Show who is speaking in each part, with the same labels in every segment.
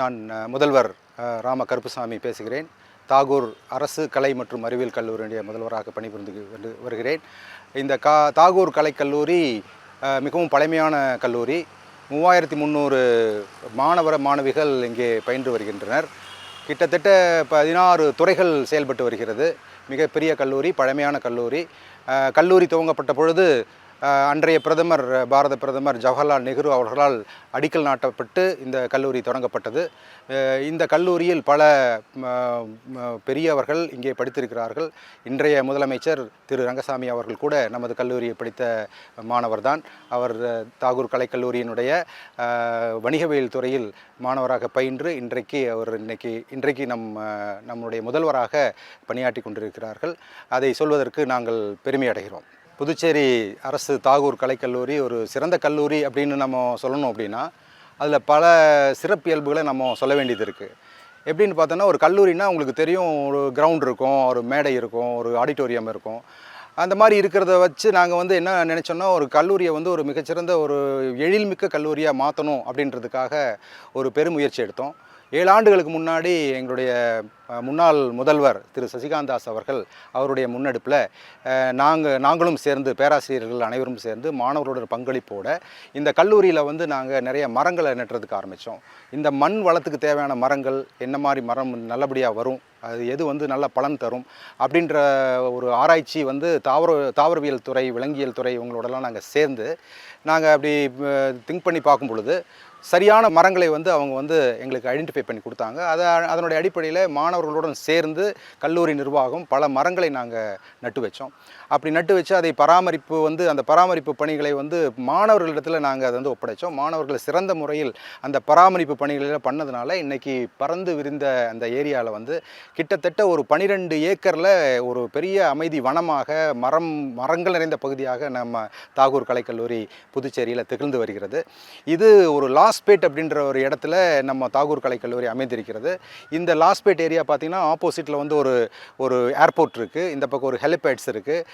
Speaker 1: நான் முதல்வர் ராம கருப்புசாமி பேசுகிறேன். தாகூர் அரசு கலை மற்றும் அறிவியல் கல்லூரியுடைய முதல்வராக பணிபுரிந்து வருகிறேன். இந்த கா தாகூர் கலைக்கல்லூரி மிகவும் பழமையான கல்லூரி. மூவாயிரத்தி முந்நூறு மாணவர மாணவிகள் இங்கே பயின்று வருகின்றனர். கிட்டத்தட்ட பதினாறு துறைகள் செயல்பட்டு வருகிறது. மிகப்பெரிய கல்லூரி பழமையான கல்லூரி. கல்லூரி துவங்கப்பட்ட பொழுது அன்றைய பிரதமர் பாரத பிரதமர் ஜவஹர்லால் நெஹ்ரு அவர்களால் அடிக்கல் நாட்டப்பட்டு இந்த கல்லூரி தொடங்கப்பட்டது. இந்த கல்லூரியில் பல பெரியவர்கள் இங்கே படித்திருக்கிறார்கள். இன்றைய முதலமைச்சர் திரு ரங்கசாமி அவர்கள் கூட நமது கல்லூரியை படித்த மாணவர்தான். அவர் தாகூர் கலைக்கல்லூரியினுடைய வணிகவியல் துறையில் மாணவராக பயின்று இன்றைக்கு அவர் இன்னைக்கு இன்றைக்கு நம் நம்முடைய முதல்வராக பணியாற்றி கொண்டிருக்கிறார்கள். அதை சொல்வதற்கு நாங்கள் பெருமை அடைகிறோம். புதுச்சேரி அரசு தாகூர் கலைக்கல்லூரி ஒரு சிறந்த கல்லூரி அப்படின்னு நம்ம சொல்லணும் அப்படின்னா அதில் பல சிறப்பியல்புகளை நம்ம சொல்ல வேண்டியது இருக்குது எப்படின்னு பார்த்தோன்னா ஒரு கல்லூரினா உங்களுக்கு தெரியும் ஒரு கிரவுண்ட் இருக்கும் ஒரு மேடை இருக்கும் ஒரு ஆடிட்டோரியம் இருக்கும். அந்த மாதிரி இருக்கிறத வச்சு நாங்கள் வந்து என்ன நினச்சோன்னா ஒரு கல்லூரியை வந்து ஒரு மிகச்சிறந்த ஒரு எழில்மிக்க கல்லூரியாக மாற்றணும் அப்படின்றதுக்காக ஒரு பெருமுயற்சி எடுத்தோம். ஏழு ஆண்டுகளுக்கு முன்னாடி எங்களுடைய முன்னாள் முதல்வர் திரு சசிகாந்த் தாஸ் அவர்கள் அவருடைய முன்னெடுப்பில் நாங்கள் நாங்களும் சேர்ந்து பேராசிரியர்கள் அனைவரும் சேர்ந்து மாணவர்களோட பங்களிப்போடு இந்த கல்லூரியில் வந்து நாங்கள் நிறைய மரங்களை நட்டுறதுக்கு ஆரம்பித்தோம் இந்த மண் வளத்துக்கு தேவையான மரங்கள் என்ன மாதிரி மரம் நல்லபடியாக வரும் அது எது வந்து நல்ல பலன் தரும் அப்படின்ற ஒரு ஆராய்ச்சி வந்து தாவர தாவரவியல் துறை விலங்கியல் துறை இவங்களோடலாம் நாங்கள் சேர்ந்து நாங்கள் அப்படி திங்க் பண்ணி பார்க்கும் பொழுது சரியான மரங்களை வந்து அவங்க வந்து எங்களுக்கு ஐடென்டிஃபை பண்ணி கொடுத்தாங்க. அதை அதனுடைய அடிப்படையில் மாணவர்களுடன் சேர்ந்து கல்லூரி நிர்வாகம் பல மரங்களை நாங்கள் நட்டு வச்சோம். அப்படி நட்டு வச்சு அதை பராமரிப்பு வந்து அந்த பராமரிப்பு பணிகளை வந்து மாணவர்களிடத்தில் நாங்கள் அதை வந்து ஒப்படைச்சோம். மாணவர்கள் சிறந்த முறையில் அந்த பராமரிப்பு பணிகளை பண்ணதுனால இன்றைக்கி பறந்து விரிந்த அந்த ஏரியாவில் வந்து கிட்டத்தட்ட ஒரு பனிரெண்டு ஏக்கரில் ஒரு பெரிய அமைதி வனமாக மரம் மரங்கள் நிறைந்த பகுதியாக நம்ம தாகூர் கலைக்கல்லூரி புதுச்சேரியில் திகழ்ந்து வருகிறது. இது ஒரு லாஸ்பேட் அப்படின்ற ஒரு இடத்துல நம்ம தாகூர் கலைக்கல்லூரி அமைந்திருக்கிறது. இந்த லாஸ்பேட் ஏரியா பார்த்திங்கன்னா ஆப்போசிட்டில் வந்து ஒரு ஒரு ஏர்போர்ட் இருக்குது இந்த பக்கம் ஒரு ஹெலிபேட்ஸ் இருக்குது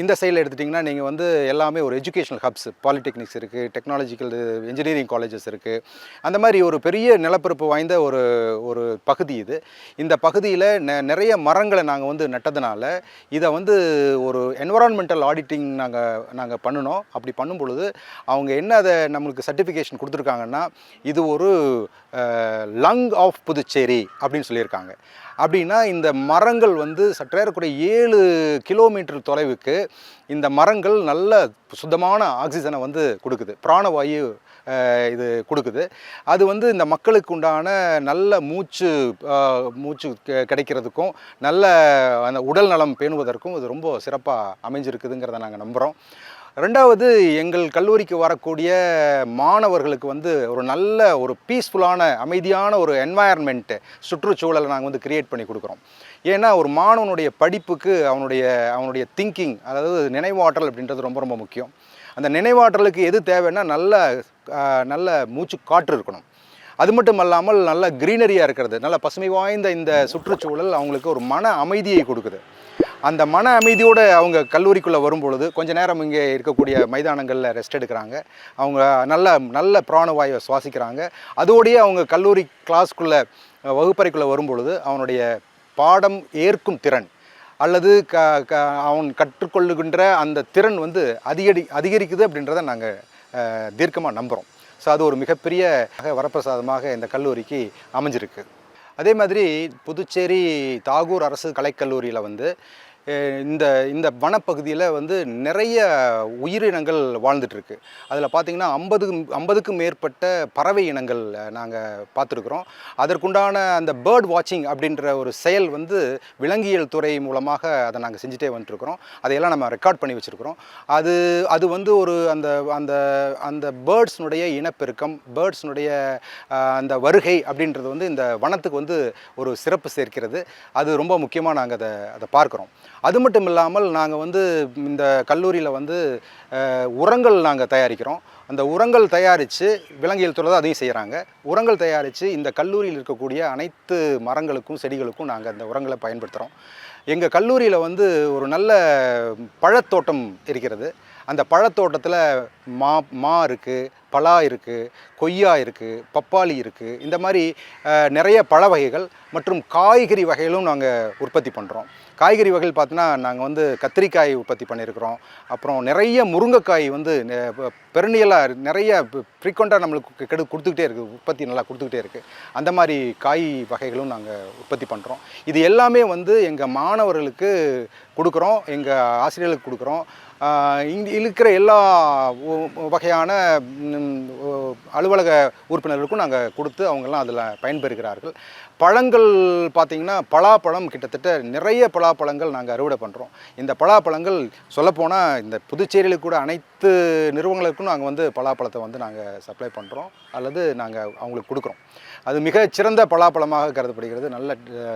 Speaker 1: இந்த சைடில் எடுத்துட்டிங்கன்னா நீங்கள் வந்து எல்லாமே ஒரு எஜுகேஷனல் ஹப்ஸ் பாலிடெக்னிக்ஸ் இருக்குது டெக்னாலஜிக்கல் இன்ஜினியரிங் காலேஜஸ் இருக்குது அந்த மாதிரி ஒரு பெரிய நிலப்பரப்பு வாய்ந்த ஒரு ஒரு பகுதி இது. இந்த பகுதியில் நெ நிறைய மரங்களை நாங்கள் வந்து நட்டதுனால இதை வந்து ஒரு என்வரான்மெண்டல் ஆடிட்டிங் நாங்கள் நாங்கள் பண்ணினோம். அப்படி பண்ணும் பொழுது அவங்க என்ன அதை நம்மளுக்கு சர்டிஃபிகேஷன் கொடுத்துருக்காங்கன்னா இது ஒரு லங் ஆஃப் புதுச்சேரி அப்படின்னு சொல்லியிருக்காங்க. அப்படின்னா இந்த மரங்கள் வந்து சற்றேறக்குறைய ஏழு கிலோமீட்டர் தொலைவுக்கு இந்த மரங்கள் நல்ல சுத்தமான ஆக்சிஜனை வந்து கொடுக்குது. பிராணவாயு இது கொடுக்குது. அது வந்து இந்த மக்களுக்கு உண்டான நல்ல மூச்சு மூச்சு கெ- கிடைக்கிறதுக்கும் நல்ல அந்த உடல் நலம் பேணுவதற்கும் இது ரொம்ப சிறப்பாக அமைஞ்சிருக்குதுங்கிறத நாங்கள் நம்புகிறோம் ரெண்டாவது எங்கள் கல்லூரிக்கு வரக்கூடிய மாணவர்களுக்கு வந்து ஒரு நல்ல ஒரு பீஸ்ஃபுல்லான அமைதியான ஒரு என்வாயர்மெண்ட்டு சுற்றுச்சூழலை நாங்கள் வந்து கிரியேட் பண்ணி கொடுக்குறோம். ஏன்னா ஒரு மாணவனுடைய படிப்புக்கு அவனுடைய அவனுடைய திங்கிங் அதாவது நினைவாற்றல் அப்படின்றது ரொம்ப ரொம்ப முக்கியம். அந்த நினைவாற்றலுக்கு எது தேவைன்னா நல்ல நல்ல மூச்சு காற்று இருக்கணும். அது மட்டும் அல்லாமல் நல்ல க்ரீனரியாக இருக்கிறது. நல்ல பசுமை வாய்ந்த இந்த சுற்றுச்சூழல் அவங்களுக்கு ஒரு மன அமைதியை கொடுக்குது. அந்த மன அமைதியோடு அவங்க கல்லூரிக்குள்ளே வரும்பொழுது கொஞ்ச நேரம் இங்கே இருக்கக்கூடிய மைதானங்களில் ரெஸ்ட் எடுக்கிறாங்க. அவங்க நல்ல நல்ல பிராணவாயுவை சுவாசிக்கிறாங்க. அதோடையே அவங்க கல்லூரி கிளாஸ்க்குள்ளே வகுப்பறைக்குள்ளே வரும்பொழுது அவனுடைய பாடம் ஏற்கும் திறன் அல்லது க க அவன் கற்றுக்கொள்ளுகின்ற அந்த திறன் வந்து அதிகடி அதிகரிக்குது அப்படின்றத நாங்கள் தீர்க்கமாக நம்புகிறோம் ஸோ அது ஒரு மிகப்பெரிய வரப்பிரசாதமாக இந்த கல்லூரிக்கு அமைஞ்சிருக்கு. அதே மாதிரி புதுச்சேரி தாகூர் அரசு கலைக்கல்லூரியில் வந்து இந்த இந்த வனப்பகுதியில் வந்து நிறைய உயிரினங்கள் வாழ்ந்துட்டுருக்கு. அதில் பார்த்திங்கன்னா ஐம்பது ஐம்பதுக்கும் மேற்பட்ட பறவை இனங்கள் நாங்கள் பார்த்துருக்குறோம் அதற்குண்டான அந்த பேர்ட் வாட்சிங் அப்படின்ற ஒரு செயல் வந்து விலங்கியல் துறை மூலமாக அதை நாங்கள் செஞ்சுட்டே வந்துட்டுருக்குறோம். அதையெல்லாம் நம்ம ரெக்கார்ட் பண்ணி வச்சுருக்குறோம். அது அது வந்து ஒரு அந்த அந்த அந்த பேர்ட்ஸ்னுடைய இனப்பெருக்கம் பேர்ட்ஸ்னுடைய அந்த வருகை அப்படின்றது வந்து இந்த வனத்துக்கு வந்து ஒரு சிறப்பு சேர்க்கிறது. அது ரொம்ப முக்கியமாக நாங்கள் அதை அதை பார்க்குறோம். அது மட்டும் இல்லாமல் நாங்கள் வந்து இந்த கல்லூரியில் வந்து உரங்கள் நாங்கள் தயாரிக்கிறோம். அந்த உரங்கள் தயாரித்து விலங்கியல் துறை தான் அதையும் செய்கிறாங்க உரங்கள் தயாரித்து இந்த கல்லூரியில் இருக்கக்கூடிய அனைத்து மரங்களுக்கும் செடிகளுக்கும் நாங்கள் அந்த உரங்களை பயன்படுத்துகிறோம் எங்கள் கல்லூரியில் வந்து ஒரு நல்ல பழத்தோட்டம் இருக்கிறது. அந்த பழத்தோட்டத்தில் மா மா இருக்குது பலா இருக்குது கொய்யா இருக்குது பப்பாளி இருக்குது இந்த மாதிரி நிறைய பழ வகைகள் மற்றும் காய்கறி வகைகளும் நாங்கள் உற்பத்தி பண்ணுறோம் காய்கறி வகையில் பார்த்தோன்னா நாங்கள் வந்து கத்திரிக்காய் உற்பத்தி பண்ணியிருக்கிறோம். அப்புறம் நிறைய முருங்கைக்காய் வந்து பெருநியலாக நிறைய ஃப்ரீக்வெண்ட்டாக நம்மளுக்கு கெடு கொடுத்துக்கிட்டே இருக்குது உற்பத்தி நல்லா கொடுத்துக்கிட்டே இருக்குது அந்த மாதிரி காய் வகைகளும் நாங்கள் உற்பத்தி பண்ணுறோம் இது எல்லாமே வந்து எங்கள் மாணவர்களுக்கு கொடுக்குறோம். எங்கள் ஆசிரியர்களுக்கு கொடுக்குறோம். இங்கே இருக்கிற எல்லா வகையான அலுவலக உறுப்பினர்களுக்கும் நாங்கள் கொடுத்து அவங்கெல்லாம் அதில் பயன்பெறுகிறார்கள். பழங்கள் பார்த்திங்கன்னா பலாப்பழம் கிட்டத்தட்ட நிறைய பலாப்பழங்கள் நாங்கள் அறுவடை பண்ணுறோம் இந்த பலாப்பழங்கள் சொல்லப்போனால் இந்த புதுச்சேரியில் கூட அனைத்து நிறுவனங்களுக்கும் நாங்கள் வந்து பலாப்பழத்தை வந்து நாங்கள் சப்ளை பண்ணுறோம் அல்லது நாங்கள் அவங்களுக்கு கொடுக்குறோம். அது மிக சிறந்த பலாப்பழமாக கருதப்படுகிறது. நல்ல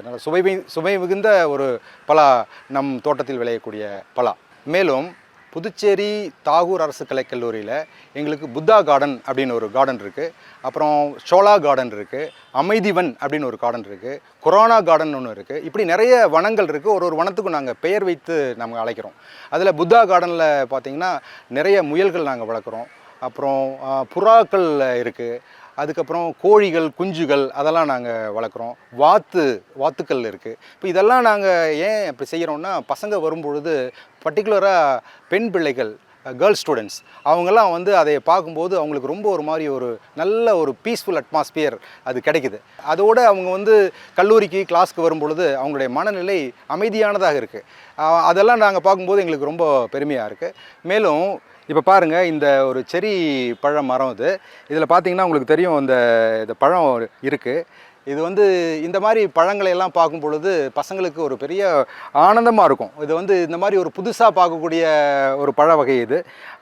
Speaker 1: நல்ல சுவை சுவை மிகுந்த ஒரு பலா நம் தோட்டத்தில் விளையக்கூடிய பலா. மேலும் புதுச்சேரி தாகூர் அரசு கலைக்கல்லூரியில் எங்களுக்கு புத்தா கார்டன் அப்படின்னு ஒரு கார்டன் இருக்குது அப்புறம் ஷோலா கார்டன் இருக்குது அமைதிவன் அப்படின்னு ஒரு கார்டன் இருக்குது கொரோனா கார்டன் ஒன்று இருக்குது இப்படி நிறைய வனங்கள் இருக்குது ஒரு ஒரு வனத்துக்கும் நாங்கள் பெயர் வைத்து நம்ம அழைக்கிறோம். அதில் புத்தா கார்டனில் பார்த்தீங்கன்னா நிறைய முயல்கள் நாங்கள் வளர்க்குறோம். அப்புறம் புறாக்கள் இருக்குது அதுக்கப்புறம் கோழிகள் குஞ்சுகள் அதெல்லாம் நாங்கள் வளர்க்குறோம். வாத்து வாத்துக்கள் இருக்குது இப்போ இதெல்லாம் நாங்கள் ஏன் இப்படி செய்கிறோம்னா பசங்க வரும்பொழுது பர்டிகுலராக பெண் பிள்ளைகள் கேர்ள்ஸ் ஸ்டூடெண்ட்ஸ் அவங்கெல்லாம் வந்து அதை பார்க்கும்போது அவங்களுக்கு ரொம்ப ஒரு மாதிரி ஒரு நல்ல ஒரு பீஸ்ஃபுல் அட்மாஸ்பியர் அது கிடைக்குது. அதோடு அவங்க வந்து கல்லூரிக்கு கிளாஸ்க்கு வரும்பொழுது அவங்களுடைய மனநிலை அமைதியானதாக இருக்குது அதெல்லாம் நாங்கள் பார்க்கும்போது எங்களுக்கு ரொம்ப பெருமையாக இருக்குது மேலும் இப்போ பாருங்கள் இந்த ஒரு செரி பழ மரம் இது. இதில் பார்த்தீங்கன்னா உங்களுக்கு தெரியும் இந்த இந்த பழம் இருக்குது இது வந்து இந்த மாதிரி பழங்களை எல்லாம் பார்க்கும் பொழுது பசங்களுக்கு ஒரு பெரிய ஆனந்தமாக இருக்கும். இது வந்து இந்த மாதிரி ஒரு புதுசாக பார்க்கக்கூடிய ஒரு பழ வகை இது.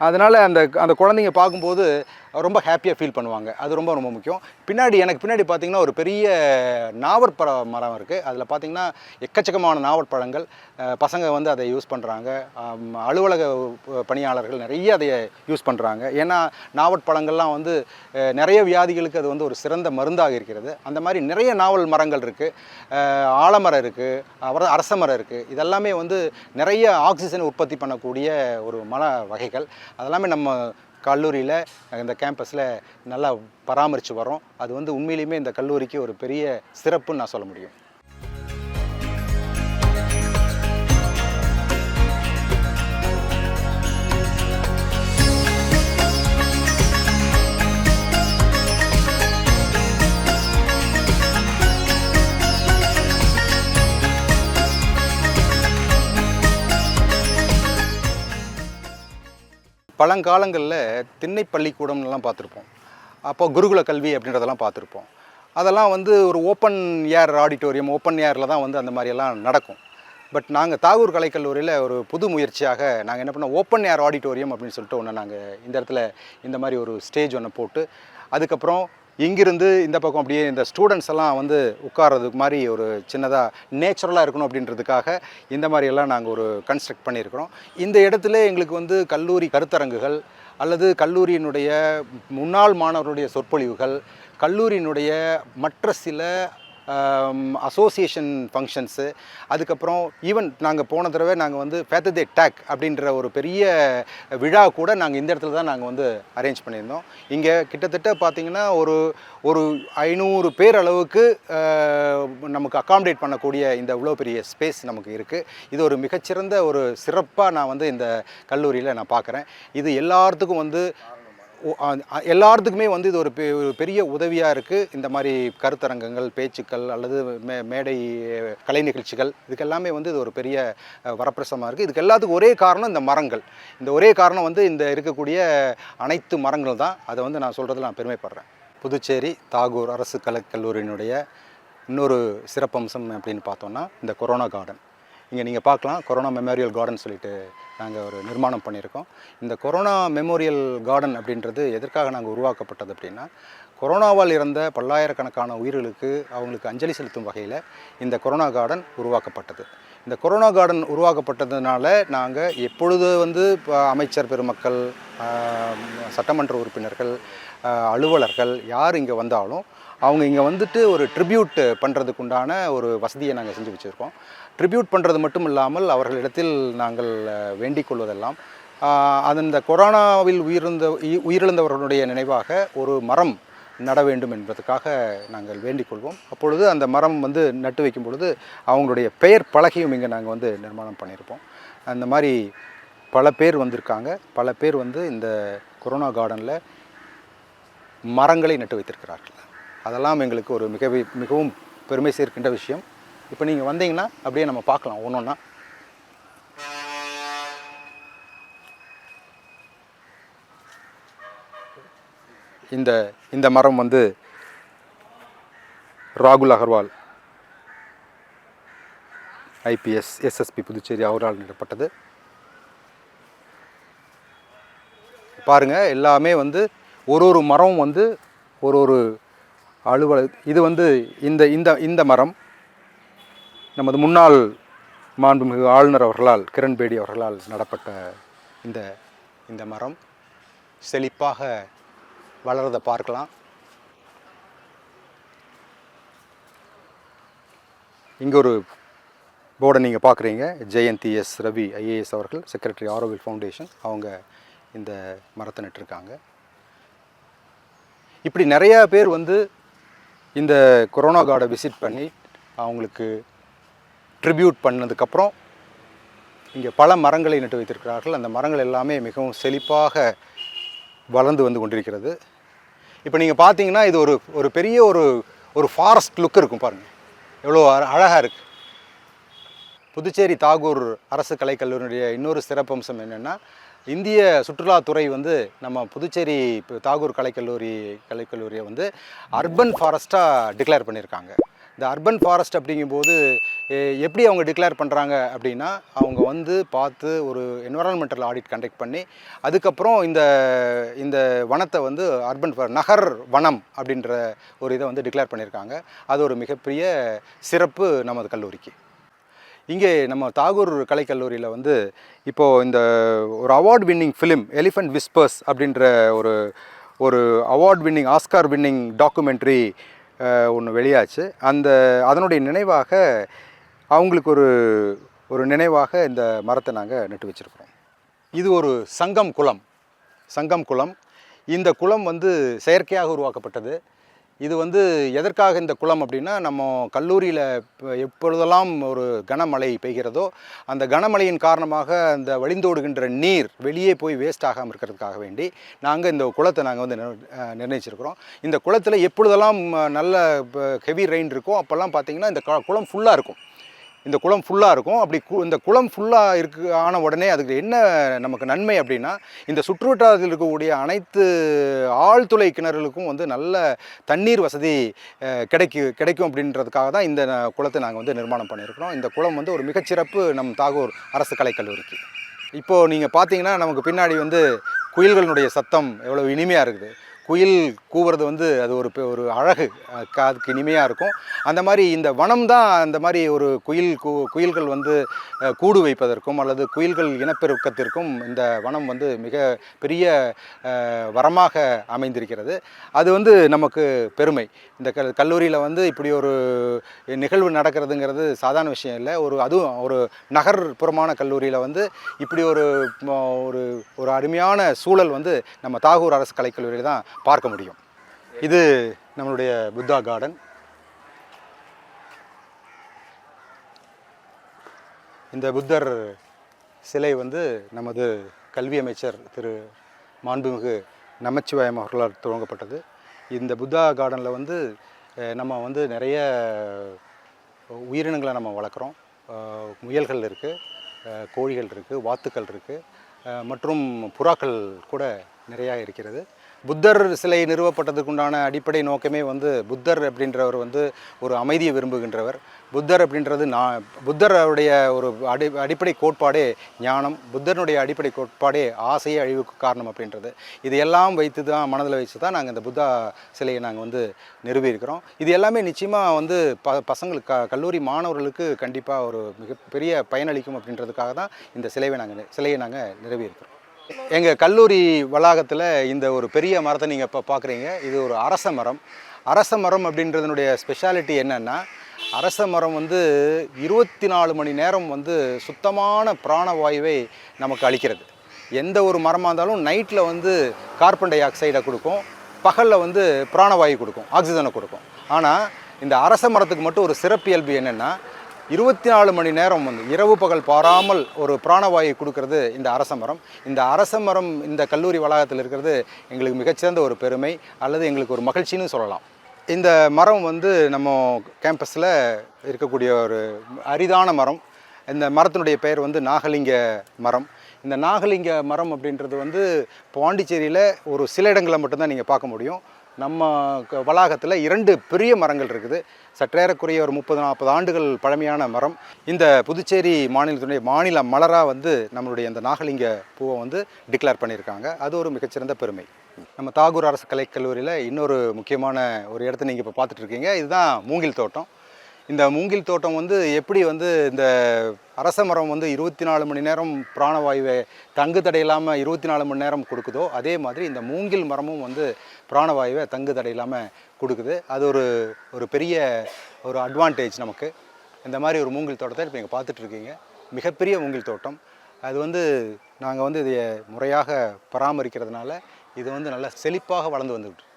Speaker 1: அதனால் அந்த அந்த குழந்தைங்க பார்க்கும்போது ரொம்ப ஹாப்பியாக ஃபீல் பண்ணுவாங்க. அது ரொம்ப ரொம்ப முக்கியம். பின்னாடி எனக்கு பின்னாடி பார்த்தீங்கன்னா ஒரு பெரிய நாவற்பழ மரம் இருக்குது அதில் பார்த்தீங்கன்னா எக்கச்சக்கமான நாவற்பழங்கள் பழங்கள். பசங்க வந்து அதை யூஸ் பண்ணுறாங்க அலுவலக பணியாளர்கள் நிறைய அதை யூஸ் பண்ணுறாங்க ஏன்னா நாவற்பழங்கள்லாம் வந்து நிறைய வியாதிகளுக்கு அது வந்து ஒரு சிறந்த மருந்தாக இருக்கிறது. அந்த மாதிரி நிறைய நாவல் மரங்கள் இருக்குது ஆலமரம் இருக்குது அப்புறம் அரச மரம் இருக்குது இதெல்லாமே வந்து நிறைய ஆக்சிஜன் உற்பத்தி பண்ணக்கூடிய ஒரு மர வகைகள். அதெல்லாமே நம்ம கல்லூரியில் இந்த கேம்பஸில் நல்லா பராமரித்து வரோம் அது வந்து உண்மையிலுமே இந்த கல்லூரிக்கு ஒரு பெரிய சிறப்புன்னு நான் சொல்ல முடியும். பழங்காலங்களில் திண்ணை பள்ளிக்கூடம்லாம் பார்த்துருப்போம். அப்போ குருகுல கல்வி அப்படின்றதெல்லாம் பார்த்துருப்போம். அதெல்லாம் வந்து ஒரு ஓப்பன் ஏர் ஆடிட்டோரியம் ஓப்பன் ஏரில் தான் வந்து அந்த மாதிரியெல்லாம் நடக்கும். பட் நாங்கள் தாகூர் கலைக்கல்லூரியில் ஒரு புது முயற்சியாக நாங்கள் என்ன பண்ணோம் ஓப்பன் ஏர் ஆடிட்டோரியம் அப்படின்னு சொல்லிட்டு ஒன்று நாங்கள் இந்த இடத்துல இந்த மாதிரி ஒரு ஸ்டேஜ் ஒன்று போட்டு அதுக்கப்புறம் இங்கிருந்து இந்த பக்கம் அப்படியே இந்த ஸ்டூடெண்ட்ஸ் எல்லாம் வந்து உட்கார்றதுக்கு மாதிரி ஒரு சின்னதாக நேச்சுரலாக இருக்கணும் அப்படின்றதுக்காக இந்த மாதிரி எல்லாம் நாங்கள் ஒரு கன்ஸ்ட்ரக்ட் பண்ணியிருக்கிறோம். இந்த இடத்துல எங்களுக்கு வந்து கல்லூரி கருத்தரங்குகள் அல்லது கல்லூரியினுடைய முன்னாள் மாணவருடைய சொற்பொழிவுகள் கல்லூரியினுடைய மற்ற சில Um, அசோசியேஷன் ஃபங்க்ஷன்ஸு அதுக்கப்புறம் ஈவன் நாங்கள் போன தடவை நாங்கள் வந்து ஃபேத்ததே டேக் அப்படின்ற ஒரு பெரிய விழா கூட நாங்கள் இந்த இடத்துல தான் நாங்கள் வந்து அரேஞ்ச் பண்ணியிருந்தோம். இங்கே கிட்டத்தட்ட பார்த்தீங்கன்னா ஒரு ஒரு ஐநூறு பேர் அளவுக்கு uh, நமக்கு அகாமடேட் பண்ணக்கூடிய இந்த இவ்வளோ பெரிய ஸ்பேஸ் நமக்கு இருக்குது இது ஒரு மிகச்சிறந்த ஒரு சிறப்பாக நான் வந்து இந்த கல்லூரியில் நான் பார்க்குறேன் இது எல்லாத்துக்கும் வந்து எல்லாத்துக்குமே வந்து இது ஒரு பெ- பெரிய உதவியாக இருக்குது இந்த மாதிரி கருத்தரங்கங்கள் பேச்சுக்கள் அல்லது மே மேடை கலை நிகழ்ச்சிகள் இதுக்கு எல்லாமே வந்து இது ஒரு பெரிய வரப்பிரசமாக இருக்குது இதுக்கு எல்லாத்துக்கும் ஒரே காரணம் இந்த மரங்கள். இந்த ஒரே காரணம் வந்து இந்த இருக்கக்கூடிய அனைத்து மரங்கள் தான். அதை வந்து நான் சொல்கிறதுல நான் பெருமைப்படுறேன். புதுச்சேரி தாகூர் அரசு கலைக் கல்லூரியினுடைய இன்னொரு சிறப்பம்சம் அப்படின்னு பார்த்தோன்னா இந்த கொரோனா கார்டன். இங்கே நீங்கள் பார்க்கலாம் கொரோனா மெமோரியல் கார்டன் சொல்லிட்டு நாங்கள் ஒரு நிர்மாணம் பண்ணியிருக்கோம். இந்த கொரோனா மெமோரியல் கார்டன் அப்படின்றது எதற்காக நாங்கள் உருவாக்கப்பட்டது அப்படின்னா கொரோனாவால் இறந்த பல்லாயிரக்கணக்கான உயிர்களுக்கு அவங்களுக்கு அஞ்சலி செலுத்தும் வகையில் இந்த கொரோனா கார்டன் உருவாக்கப்பட்டது. இந்த கொரோனா கார்டன் உருவாக்கப்பட்டதுனால நாங்கள் எப்பொழுது வந்து இப்போ அமைச்சர் பெருமக்கள் சட்டமன்ற உறுப்பினர்கள் அலுவலர்கள் யார் இங்கே வந்தாலும் அவங்க இங்கே வந்துட்டு ஒரு ட்ரிபியூட் பண்ணுறதுக்கு உண்டான ஒரு வசதியை நாங்கள் செஞ்சு வச்சுருக்கோம். ட்ரிபியூட் பண்ணுறது மட்டும் இல்லாமல் அவர்களிடத்தில் நாங்கள் வேண்டிக் கொள்வதெல்லாம். அந்த கொரோனாவில் உயிரிழந்த உயிரிழந்தவர்களுடைய நினைவாக ஒரு மரம் நட வேண்டும் என்பதற்காக நாங்கள் வேண்டிக் கொள்வோம். அப்பொழுது அந்த மரம் வந்து நட்டு வைக்கும் பொழுது அவங்களுடைய பெயர் பலகையும் இங்கே நாங்கள் வந்து நிர்மாணம் பண்ணியிருப்போம். அந்த மாதிரி பல பேர் வந்திருக்காங்க. பல பேர் வந்து இந்த கொரோனா கார்டனில் மரங்களை நட்டு வைத்திருக்கிறார்கள். அதெல்லாம் எங்களுக்கு ஒரு மிக மிகவும் பெருமை சேர்க்கின்ற விஷயம். இப்போ நீங்கள் வந்தீங்கன்னா அப்படியே நம்ம பார்க்கலாம் ஒன்று ஒன்றா இந்த இந்த மரம் வந்து ராகுல் அகர்வால் ஐபிஎஸ் எஸ்எஸ்பி புதுச்சேரி அவரால் நடப்பட்டது பாருங்க எல்லாமே வந்து ஒரு ஒரு மரம் வந்து ஒரு ஒரு அலுவலக இது வந்து இந்த இந்த இந்த மரம். நமது முன்னாள் மாண்புமிகு ஆளுநர் அவர்களால் கிரண்பேடி அவர்களால் நடப்பட்ட இந்த இந்த மரம் செழிப்பாக வளர்றதை பார்க்கலாம். இங்கே ஒரு போர்டை நீங்கள் பார்க்குறீங்க. ஜெயந்தி எஸ். ரவி ஐஏஎஸ் அவர்கள் செக்ரட்டரி ஆரோவில் ஃபவுண்டேஷன் அவங்க இந்த மரத்தை நட்டிருக்காங்க. இப்படி நிறையா பேர் வந்து இந்த கொரோனா கார்டை விசிட் பண்ணி அவங்களுக்கு ட்ரிபியூட் பண்ணதுக்கப்புறம் இங்கே பல மரங்களை நட்டு வைத்திருக்கிறார்கள். அந்த மரங்கள் எல்லாமே மிகவும் செழிப்பாக வளர்ந்து வந்து கொண்டிருக்கிறது. இப்போ நீங்கள் பார்த்தீங்கன்னா இது ஒரு ஒரு பெரிய ஒரு ஒரு ஃபாரஸ்ட் லுக் இருக்கும் பாருங்கள் எவ்வளோ அழகாக இருக்குது புதுச்சேரி தாகூர் அரசு கலைக்கல்லூரியுடைய இன்னொரு சிறப்பம்சம் என்னென்னா இந்திய சுற்றுலாத்துறை வந்து நம்ம புதுச்சேரி இப்போ தாகூர் கலைக்கல்லூரி கலைக்கல்லூரியை வந்து அர்பன் ஃபாரஸ்ட்டாக டிக்ளேர் பண்ணியிருக்காங்க. இந்த அர்பன் ஃபாரஸ்ட் அப்படிங்கும்போது எப்படி அவங்க டிக்ளேர் பண்ணுறாங்க அப்படின்னா அவங்க வந்து பார்த்து ஒரு என்வரான்மெண்டல் ஆடிட் கண்டக்ட் பண்ணி அதுக்கப்புறம் இந்த இந்த வனத்தை வந்து அர்பன் நகர் வனம் அப்படின்ற ஒரு இதை வந்து டிக்ளேர் பண்ணியிருக்காங்க. அது ஒரு மிகப்பெரிய சிறப்பு நமது கல்லூரிக்கு. இங்கே நம்ம தாகூர் கலைக்கல்லூரியில் வந்து இப்போது இந்த ஒரு award winning film elephant whispers அப்படின்ற ஒரு ஒரு award winning Oscar winning documentary ஒன்று வெளியாச்சு. அந்த அதனுடைய நினைவாக அவங்களுக்கு ஒரு ஒரு நினைவாக இந்த மரத்தை நாங்கள் நட்டு வச்சுருக்கிறோம். இது ஒரு சங்கம் குளம். சங்கம் குளம். இந்த குளம் வந்து செயற்கையாக உருவாக்கப்பட்டது. இது வந்து எதற்காக இந்த குளம் அப்படின்னா நம்ம கல்லூரியில் எப்பொழுதெல்லாம் ஒரு கனமழை பெய்கிறதோ அந்த கனமழையின் காரணமாக அந்த வழிந்தோடுகின்ற நீர் வெளியே போய் வேஸ்ட் ஆகாமல் இருக்கிறதுக்காக வேண்டி நாங்கள் இந்த குளத்தை நாங்கள் வந்து நிர்ணயிச்சிருக்கிறோம். இந்த குளத்தில் எப்பொழுதெல்லாம் நல்ல ஹெவி ரெயின் இருக்கோ அப்போல்லாம் பார்த்தீங்கன்னா இந்த க- குளம் ஃபுல்லாக இருக்கும். இந்த குளம் ஃபுல்லாக இருக்கும். அப்படி கு- இந்த குளம் ஃபுல்லாக இருக்கு ஆன உடனே அதுக்கு என்ன நமக்கு நன்மை அப்படின்னா இந்த சுற்றுவட்டாரத்தில் இருக்கக்கூடிய அனைத்து ஆழ்துளை கிணறுகளுக்கும் வந்து நல்ல தண்ணீர் வசதி கிடைக்கு கிடைக்கும் அப்படின்றதுக்காக தான் இந்த குளத்தை நாங்கள் வந்து நிர்மாணம் பண்ணியிருக்கிறோம். இந்த குளம் வந்து ஒரு மிகச்சிறப்பு நம் தாகூர் அரசு கலைக்கல்லூரிக்கு இப்போது நீங்கள் பார்த்தீங்கன்னா நமக்கு பின்னாடி வந்து குயில்களினுடைய சத்தம் எவ்வளோ இனிமையாக இருக்குது. குயில் கூவுறது வந்து அது ஒரு பெ- ஒரு அழகு. காதுக்கு இனிமையாக இருக்கும். அந்த மாதிரி இந்த வனம் தான் அந்த மாதிரி ஒரு குயில் கூ குயில்கள் வந்து கூடு வைப்பதற்கும் அல்லது குயில்கள் இனப்பெருக்கத்திற்கும் இந்த வனம் வந்து மிக பெரிய வரமாக அமைந்திருக்கிறது. அது வந்து நமக்கு பெருமை. இந்த கல் கல்லூரியில் வந்து இப்படி ஒரு நிகழ்வு நடக்கிறதுங்கிறது சாதாரண விஷயம் இல்லை. ஒரு அதுவும் ஒரு நகர்ப்புறமான கல்லூரியில் வந்து இப்படி ஒரு ஒரு ஒரு அருமையான சூழல் வந்து நம்ம தாகூர் அரசு கலைக்கல்லூரியில் தான் பார்க்க முடியும். இது நம்மளுடைய புத்தா கார்டன் இந்த புத்தர் சிலை வந்து நமது கல்வி அமைச்சர் திரு மாண்புமிகு நமச்சிவாயம் அவர்களால் துவங்கப்பட்டது. இந்த புத்தா கார்டனில் வந்து நம்ம வந்து நிறைய உயிரினங்களை நம்ம வளர்க்குறோம். முயல்கள் இருக்குது கோழிகள் இருக்குது வாத்துக்கள் இருக்குது மற்றும் புறாக்கள் கூட நிறையா இருக்கிறது. புத்தர் சிலை நிறுவப்பட்டதுக்குண்டான அடிப்படை நோக்கமே வந்து புத்தர் அப்படின்றவர் வந்து ஒரு அமைதியை விரும்புகின்றவர். புத்தர் அப்படின்றது நான் புத்தருடைய ஒரு அடி அடிப்படை கோட்பாடே ஞானம் புத்தனுடைய அடிப்படை கோட்பாடே ஆசையே அழிவுக்கு காரணம் அப்படின்றது. இது எல்லாம் வைத்து தான் மனதில் வச்சு தான் நாங்கள் இந்த புத்தா சிலையை நாங்கள் வந்து நிறுவியிருக்கிறோம். இது எல்லாமே நிச்சயமாக வந்து ப பசங்களுக்கு க கல்லூரி மாணவர்களுக்கு கண்டிப்பாக ஒரு மிகப்பெரிய பயனளிக்கும் அப்படின்றதுக்காக தான் இந்த சிலையை நாங்கள் சிலையை நாங்கள் நிறுவியிருக்கிறோம். எங்கள் கல்லூரி வளாகத்தில் இந்த ஒரு பெரிய மரத்தை நீங்கள் இப்போ பார்க்குறீங்க இது ஒரு அரச மரம். அரச மரம் அப்படின்றதுனுடைய ஸ்பெஷாலிட்டி என்னென்னா அரச மரம் வந்து இருபத்தி நாலு மணி நேரம் வந்து சுத்தமான பிராணவாயுவை நமக்கு அளிக்கிறது. எந்த ஒரு மரமாக இருந்தாலும் நைட்டில் வந்து கார்பன் டை ஆக்சைடை கொடுக்கும். பகலில் வந்து பிராணவாயு கொடுக்கும் ஆக்சிஜனை கொடுக்கும். ஆனால் இந்த அரச மரத்துக்கு மட்டும் ஒரு சிறப்பியல்பு என்னென்னா இருபத்தி நாலு மணி நேரம் வந்து இரவு பகல் பாராமல் ஒரு பிராணவாயு கொடுக்கறது இந்த அரச மரம். இந்த அரச மரம் இந்த கல்லூரி வளாகத்தில் இருக்கிறது எங்களுக்கு மிகச்சிறந்த ஒரு பெருமை அல்லது எங்களுக்கு ஒரு மகிழ்ச்சின்னு சொல்லலாம். இந்த மரம் வந்து நம்ம கேம்பஸில் இருக்கக்கூடிய ஒரு அரிதான மரம். இந்த மரத்தினுடைய பெயர் வந்து நாகலிங்க மரம். இந்த நாகலிங்க மரம் அப்படின்றது வந்து பாண்டிச்சேரியில் ஒரு சில இடங்களில் மட்டும்தான் நீங்கள் பார்க்க முடியும். நம்ம வளாகத்தில் இரண்டு பெரிய மரங்கள் இருக்குது. சற்றேறக்குறைய ஒரு முப்பது நாற்பது ஆண்டுகள் பழமையான மரம். இந்த புதுச்சேரி மாநிலத்தினுடைய மாநில மலராக வந்து நம்மளுடைய இந்த நாகலிங்க பூவை வந்து டிக்ளேர் பண்ணியிருக்காங்க. அது ஒரு மிகச்சிறந்த பெருமை. நம்ம தாகூர் அரசு கலைக்கல்லூரியில் இன்னொரு முக்கியமான ஒரு இடத்த நீங்கள் இப்போ பார்த்துட்டு இருக்கீங்க. இதுதான் மூங்கில் தோட்டம். இந்த மூங்கில் தோட்டம் வந்து எப்படி வந்து இந்த அரச மரம் வந்து இருபத்தி நாலு மணி நேரம் பிராணவாயுவை தங்கு தடை இல்லாமல் இருபத்தி நாலு மணி நேரம் கொடுக்குதோ அதே மாதிரி இந்த மூங்கில் மரமும் வந்து பிராணவாயுவை தங்கு தடை இல்லாமல் கொடுக்குது. அது ஒரு ஒரு பெரிய ஒரு அட்வான்டேஜ் நமக்கு. இந்த மாதிரி ஒரு மூங்கில் தோட்டத்தை இப்போ நீங்கள் பார்த்துட்ருக்கீங்க. மிகப்பெரிய மூங்கில் தோட்டம். அது வந்து நாங்கள் வந்து இதை முறையாக பராமரிக்கிறதுனால இது வந்து நல்லா செழிப்பாக வளர்ந்து வந்துக்கிட்டு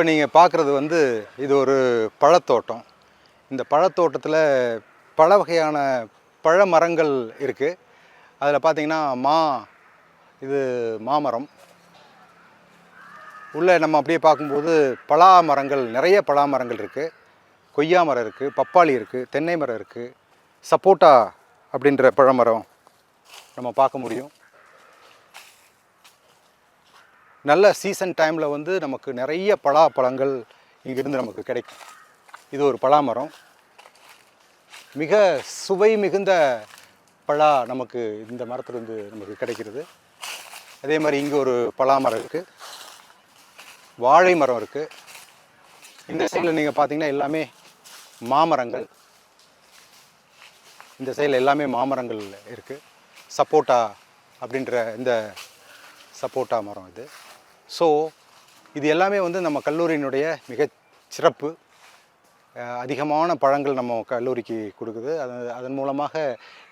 Speaker 1: இப்போ நீங்கள் பார்க்குறது வந்து இது ஒரு பழத்தோட்டம். இந்த பழத்தோட்டத்தில் பல வகையான பழ மரங்கள் இருக்குது அதில் பார்த்தீங்கன்னா மா இது மாமரம். உள்ளே நம்ம அப்படியே பார்க்கும்போது பலா மரங்கள் நிறைய பலா மரங்கள் இருக்குது கொய்யா மரம் இருக்குது பப்பாளி இருக்குது தென்னை மரம் இருக்குது சப்போட்டா அப்படின்ற பழமரம் நம்ம பார்க்க முடியும். நல்ல சீசன் டைமில் வந்து நமக்கு நிறைய பலா பழங்கள் இங்கிருந்து நமக்கு கிடைக்கும். இது ஒரு பலாமரம். மிக சுவை மிகுந்த பலா நமக்கு இந்த மரத்துலேருந்து நமக்கு கிடைக்கிறது. அதே மாதிரி இங்கே ஒரு பலாமரம் இருக்குது வாழை மரம் இருக்குது இந்த சைடில் நீங்கள் பார்த்தீங்கன்னா எல்லாமே மாமரங்கள். இந்த சைடில் எல்லாமே மாமரங்கள் இருக்குது சப்போட்டா அப்படின்ற இந்த சப்போட்டா மரம் இது. ஸோ இது எல்லாமே வந்து நம்ம கல்லூரியினுடைய மிக சிறப்பு. அதிகமான பழங்கள் நம்ம கல்லூரிக்கு கொடுக்குது. அது அதன் மூலமாக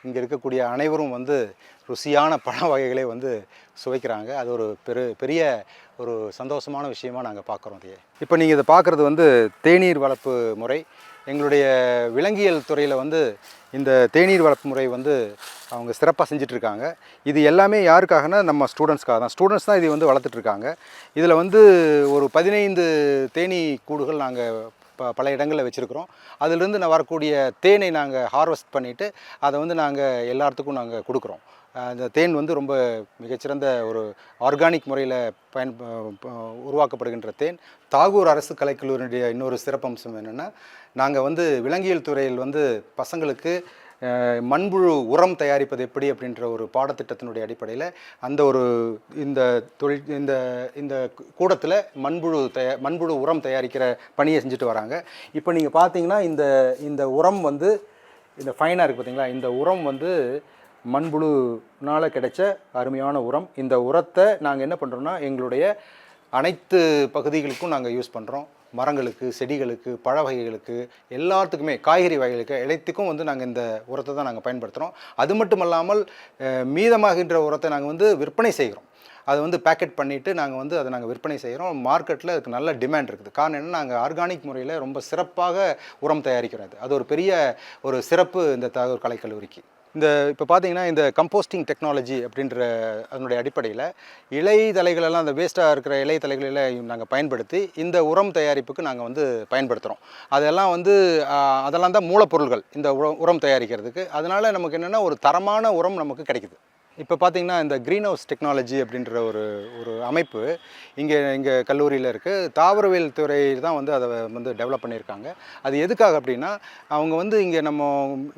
Speaker 1: இங்கே இருக்கக்கூடிய அனைவரும் வந்து ருசியான பழ வகைகளை வந்து சுவைக்கிறாங்க. அது ஒரு பெரு பெரிய ஒரு சந்தோஷமான விஷயமா நாங்கள் பார்க்குறோம் அதையே இப்போ நீங்கள் இதை பார்க்குறது வந்து தேநீர் வளர்ப்பு முறை. எங்களுடைய விலங்கியல் துறையில் வந்து இந்த தேநீர் வளர்ப்பு முறை வந்து அவங்க சிறப்பாக செஞ்சிட்ருக்காங்க. இது எல்லாமே யாருக்காகனா நம்ம ஸ்டூடெண்ட்ஸ்க்காக தான். ஸ்டூடெண்ட்ஸ் தான் இது வந்து வளர்த்துட்ருக்காங்க. இதில் வந்து ஒரு பதினைந்து தேனீ கூடுகள் நாங்கள் ப பல இடங்களில் வச்சுருக்குறோம். அதிலிருந்து நான் வரக்கூடிய தேனை நாங்கள் ஹார்வெஸ்ட் பண்ணிவிட்டு அதை வந்து நாங்கள் எல்லாத்துக்கும் நாங்கள் கொடுக்குறோம். அந்த தேன் வந்து ரொம்ப மிகச்சிறந்த ஒரு ஆர்கானிக் முறையில் பயன் உருவாக்கப்படுகின்ற தேன். தாகூர் அரசு கலைக்கல்லூரினுடைய இன்னொரு சிறப்பம்சம் என்னென்னா நாங்கள் வந்து விலங்கியல் துறையில் வந்து பசங்களுக்கு மண்புழு உரம் தயாரிப்பது எப்படி அப்படின்ற ஒரு பாடத்திட்டத்தினுடைய அடிப்படையில் அந்த ஒரு இந்த தொழில் இந்த இந்த கூடத்தில் மண்புழு தயா மண்புழு உரம் தயாரிக்கிற பணியை செஞ்சுட்டு வராங்க. இப்போ நீங்கள் பார்த்தீங்கன்னா இந்த இந்த உரம் வந்து இந்த ஃபைனாக இருக்குது பார்த்தீங்களா இந்த உரம் வந்து மண்புழுனால் கிடைச்ச அருமையான உரம். இந்த உரத்தை நாங்கள் என்ன பண்ணுறோன்னா எங்களுடைய அனைத்து பகுதிகளுக்கும் நாங்கள் யூஸ் பண்ணுறோம் மரங்களுக்கு செடிகளுக்கு பழ வகைகளுக்கு எல்லாத்துக்குமே காய்கறி வகைகளுக்கு எல்லாத்துக்கும் வந்து நாங்கள் இந்த உரத்தை தான் நாங்கள் பயன்படுத்துகிறோம் அது மட்டும் இல்லாமல் மீதமாகின்ற உரத்தை நாங்கள் வந்து விற்பனை செய்கிறோம் அதை வந்து பேக்கெட் பண்ணிவிட்டு நாங்கள் வந்து அதை நாங்கள் விற்பனை செய்கிறோம் மார்க்கெட்டில் அதுக்கு நல்ல டிமாண்ட் இருக்குது. காரணம் என்ன நாங்கள் ஆர்கானிக் முறையில் ரொம்ப சிறப்பாக உரம் தயாரிக்கிறது அது ஒரு பெரிய ஒரு சிறப்பு இந்த தகவல் கலைக்கல்லூரிக்கு. இந்த இப்போ பார்த்தீங்கன்னா இந்த கம்போஸ்டிங் டெக்னாலஜி அப்படின்ற அதனுடைய அடிப்படையில் இலை தலைகளெல்லாம் அந்த வேஸ்ட்டாக இருக்கிற இலை தலைகளில் நாங்கள் பயன்படுத்தி இந்த உரம் தயாரிப்புக்கு நாங்கள் வந்து பயன்படுத்துகிறோம் அதெல்லாம் வந்து அதெல்லாம் தான் மூலப்பொருள்கள் இந்த உரம் உரம் தயாரிக்கிறதுக்கு. அதனால் நமக்கு என்னென்னா ஒரு தரமான உரம் நமக்கு கிடைக்குது. இப்போ பார்த்தீங்கன்னா இந்த க்ரீன் ஹவுஸ் டெக்னாலஜி அப்படின்ற ஒரு ஒரு அமைப்பு இங்கே இங்கே கல்லூரியில் இருக்குது தாவரவியல் துறை தான் வந்து அதை வந்து டெவலப் பண்ணியிருக்காங்க. அது எதுக்காக அப்படின்னா அவங்க வந்து இங்கே நம்ம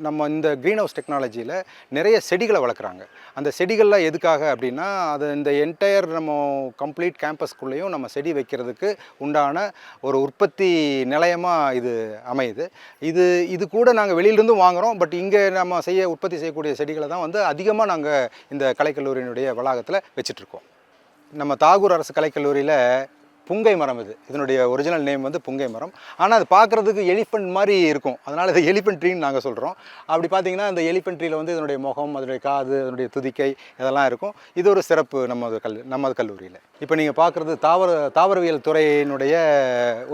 Speaker 1: நம்ம இந்த க்ரீன் ஹவுஸ் டெக்னாலஜியில் நிறைய செடிகளை வளர்க்குறாங்க. அந்த செடிகள்லாம் எதுக்காக அப்படின்னா அது இந்த என்டையர் நம்ம கம்ப்ளீட் கேம்பஸ்க்குள்ளேயும் நம்ம செடி வைக்கிறதுக்கு உண்டான ஒரு உற்பத்தி நிலையமாக இது அமையுது. இது இது கூட நாங்கள் வெளியிலேருந்து வாங்குகிறோம் பட் இங்கே நம்ம செய்ய உற்பத்தி செய்யக்கூடிய செடிகளை தான் வந்து அதிகமாக நாங்கள் இந்த கலைக்கல்லூரியினுடைய வளாகத்தில் வச்சிட்ருக்கோம். நம்ம தாகூர் அரசு கலைக்கல்லூரியில் புங்கை மரம் இது. இதனுடைய ஒரிஜினல் நேம் வந்து புங்கை மரம். ஆனால் அது பார்க்குறதுக்கு எலிஃபண்ட் மாதிரி இருக்கும். அதனால் இது எலிஃபண்ட் ட்ரீன்னு நாங்கள் சொல்கிறோம் அப்படி பார்த்தீங்கன்னா அந்த எலிஃபண்ட் ட்ரீல வந்து இதனுடைய முகம் அதனுடைய காது அதனுடைய துதிக்கை இதெல்லாம் இருக்கும். இது ஒரு சிறப்பு நமது கல் நமது கல்லூரியில். இப்போ நீங்கள் பார்க்குறது தாவர தாவரவியல் துறையினுடைய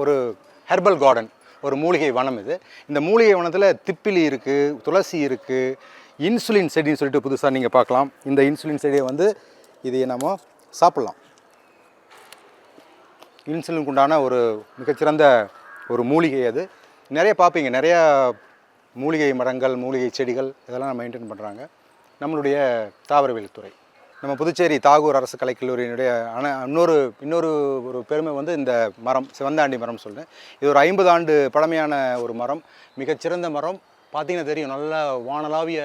Speaker 1: ஒரு ஹெர்பல் கார்டன் ஒரு மூலிகை வனம் இது. இந்த மூலிகை வனத்தில் திப்பிலி இருக்குது துளசி இருக்குது இன்சுலின் செடின்னு சொல்லிட்டு புதுசாக நீங்கள் பார்க்கலாம். இந்த இன்சுலின் செடியை வந்து இதையை நம்ம சாப்பிட்லாம். இன்சுலினுக்கு உண்டான ஒரு மிகச்சிறந்த ஒரு மூலிகை அது. நிறைய பார்ப்பீங்க. நிறையா மூலிகை மரங்கள் மூலிகை செடிகள் இதெல்லாம் மெயின்டைன் பண்ணுறாங்க நம்மளுடைய தாவரவியல் துறை. நம்ம புதுச்சேரி தாகூர் அரசு கலைக்கல்லூரியினுடைய அன இன்னொரு இன்னொரு ஒரு பெருமை வந்து இந்த மரம் சிவந்தாண்டி மரம் சொல்கிறேன் இது ஒரு ஐம்பது ஆண்டு பழமையான ஒரு மரம். மிகச்சிறந்த மரம். பார்த்தீங்கன்னா தெரியும் நல்லா வானலாவிய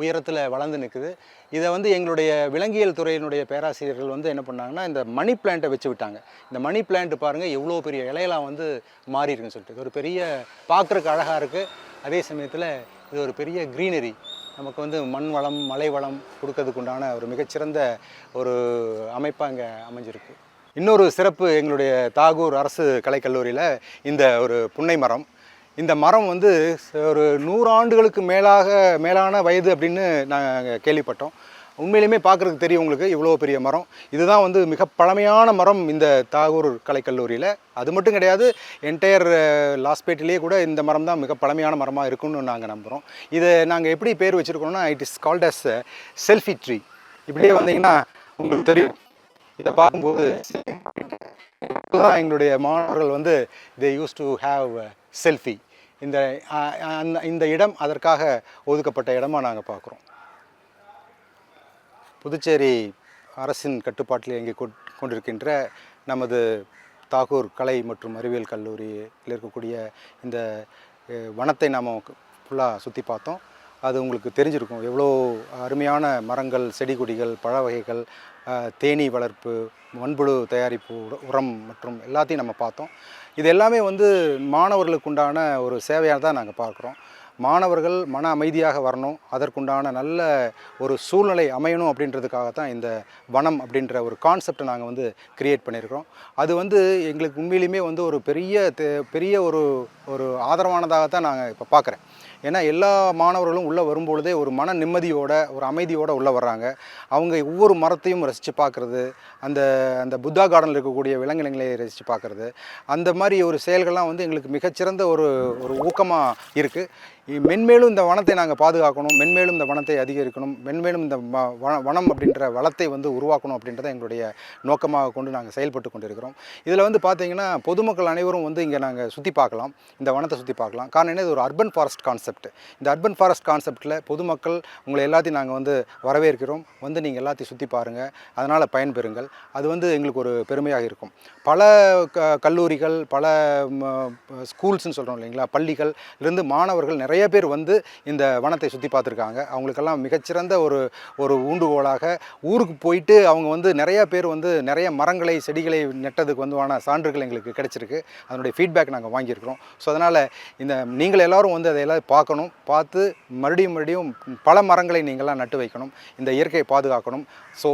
Speaker 1: உயரத்தில் வளர்ந்து நிற்குது இதை வந்து எங்களுடைய விலங்கியல் துறையினுடைய பேராசிரியர்கள் வந்து என்ன பண்ணாங்கன்னா இந்த மணி பிளான்ட்டை வச்சு விட்டாங்க. இந்த மணி பிளான்ட் பாருங்கள் எவ்வளோ பெரிய இலையெல்லாம் வந்து மாறி இருக்குன்னு சொல்லிட்டு. இது ஒரு பெரிய பார்க்குறக்கு அழகாக இருக்குது அதே சமயத்தில் இது ஒரு பெரிய க்ரீனரி நமக்கு வந்து மண் வளம் மலை வளம் கொடுக்கறதுக்கு உண்டான ஒரு மிகச்சிறந்த ஒரு அமைப்பாக இங்கே அமைஞ்சிருக்கு. இன்னொரு சிறப்பு எங்களுடைய தாகூர் அரசு கலைக்கல்லூரியில் இந்த ஒரு புன்னை மரம். இந்த மரம் வந்து ஒரு நூறு ஆண்டுகளுக்கு மேலாக மேலான வயது அப்படின்னு நாங்கள் கேள்விப்பட்டோம். உண்மையிலுமே பார்க்குறதுக்கு தெரியும் உங்களுக்கு இவ்வளோ பெரிய மரம். இதுதான் வந்து மிக பழமையான மரம் இந்த தாகூர் கலைக்கல்லூரியில். அது மட்டும் கிடையாது என்டையர் லாஸ்பேட்டிலேயே கூட இந்த மரம் தான் மிக பழமையான மரமாக இருக்கும்னு நாங்கள் நம்புகிறோம் இதை நாங்கள் எப்படி பேர் வச்சுருக்கோம்னா it is called as selfie tree இப்படியே வந்தீங்கன்னா உங்களுக்கு தெரியும். இதை பார்க்கும்போது தான் எங்களுடைய மாணவர்கள் வந்து they use to have selfie. இந்த அந்த இந்த இடம் அதற்காக ஒதுக்கப்பட்ட இடமா நாங்கள் பார்க்குறோம் புதுச்சேரி அரசின் கட்டுப்பாட்டில் இங்கே கொண்- கொண்டிருக்கின்ற நமது தாகூர் கலை மற்றும் அறிவியல் கல்லூரியில் இருக்கக்கூடிய இந்த வனத்தை நாம் ஃபுல்லாக சுற்றி பார்த்தோம். அது உங்களுக்கு தெரிஞ்சிருக்கும். எவ்வளோ அருமையான மரங்கள் செடி கொடிகள் பழ வகைகள் தேனீ வளர்ப்பு மண்புழு தயாரிப்பு உரம் மற்றும் எல்லாத்தையும் நம்ம பார்த்தோம். இது எல்லாமே வந்து மாணவர்களுக்கு உண்டான ஒரு சேவையாக தான் நாங்கள் பார்க்குறோம். மாணவர்கள் மன அமைதியாக வரணும். அதற்குண்டான நல்ல ஒரு சூழ்நிலை அமையணும் அப்படின்றதுக்காக தான் இந்த வனம் அப்படின்ற ஒரு கான்செப்டை நாங்கள் வந்து கிரியேட் பண்ணியிருக்கிறோம். அது வந்து எங்களுக்கு உண்மையிலுமே வந்து ஒரு பெரிய பெரிய ஒரு ஒரு ஆதரவானதாக தான் நாங்கள் இப்போ பார்க்குறேன். ஏன்னா எல்லா மாணவர்களும் உள்ளே வரும்பொழுதே ஒரு மன நிம்மதியோட ஒரு அமைதியோட உள்ளே வர்றாங்க. அவங்க ஒவ்வொரு மரத்தையும் ரசித்து பார்க்குறது அந்த அந்த புத்தா கார்டனில் இருக்கக்கூடிய விலங்கினங்களை ரசித்து பார்க்குறது. அந்த மாதிரி ஒரு செயல்கள்லாம் வந்து எங்களுக்கு மிகச்சிறந்த ஒரு ஒரு ஊக்கமாக இருக்குது மென்மேலும் இந்த வனத்தை நாங்கள் பாதுகாக்கணும் மென்மேலும் இந்த வனத்தை அதிகரிக்கணும் மென்மேலும் இந்த வனம் அப்படின்ற வளத்தை வந்து உருவாக்கணும் அப்படின்றத எங்களுடைய நோக்கமாக கொண்டு நாங்கள் செயல்பட்டு கொண்டிருக்கிறோம். இதில் வந்து பார்த்தீங்கன்னா பொதுமக்கள் அனைவரும் வந்து இங்கே நாங்கள் சுற்றி பார்க்கலாம் இந்த வனத்தை சுற்றி பார்க்கலாம். காரணம் என்ன? இது ஒரு அர்பன் ஃபாரஸ்ட் கான்செப்ட் இந்த அர்பன் ஃபாரஸ்ட் கான்செப்ட்டில் பொதுமக்கள் உங்களை எல்லாத்தையும் நாங்கள் வந்து வரவேற்கிறோம். வந்து நீங்கள் எல்லாத்தையும் சுற்றி பாருங்கள் அதனால் பயன்பெறுங்கள். அது வந்து எங்களுக்கு ஒரு பெருமையாக இருக்கும். பல க கல்லூரிகள் பல ஸ்கூல்ஸ்னு சொல்கிறோம் இல்லைங்களா? பள்ளிகள் இருந்து மாணவர்கள் நிறைய நிறைய பேர் வந்து இந்த வனத்தை சுற்றி பார்த்துருக்காங்க. அவங்களுக்கெல்லாம் மிகச்சிறந்த ஒரு ஒரு ஊண்டுகோலாக ஊருக்கு போயிட்டு அவங்க வந்து நிறைய பேர் வந்து நிறைய மரங்களை செடிகளை நெட்டதுக்கு வந்துவான சான்றுகள் எங்களுக்கு கிடைச்சிருக்கு. அதனுடைய ஃபீட்பேக் நாங்கள் வாங்கியிருக்கிறோம். ஸோ அதனால் இந்த நீங்கள் எல்லாரும் வந்து அதையெல்லாம் பார்க்கணும். பார்த்து மறுபடியும் மறுபடியும் பல மரங்களை நீங்களாம் நட்டு வைக்கணும். இந்த இயற்கையை பாதுகாக்கணும். ஸோ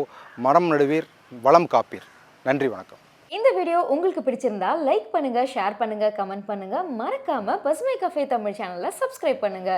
Speaker 1: மரம் நடுவீர் வளம் காப்பீர். நன்றி வணக்கம்.
Speaker 2: இந்த வீடியோ உங்களுக்கு பிடிச்சிருந்தா லைக் பண்ணுங்க ஷேர் பண்ணுங்க கமெண்ட் பண்ணுங்க. மறக்காம பசுமை கஃபே தமிழ் சேனலை சப்ஸ்கிரைப் பண்ணுங்க.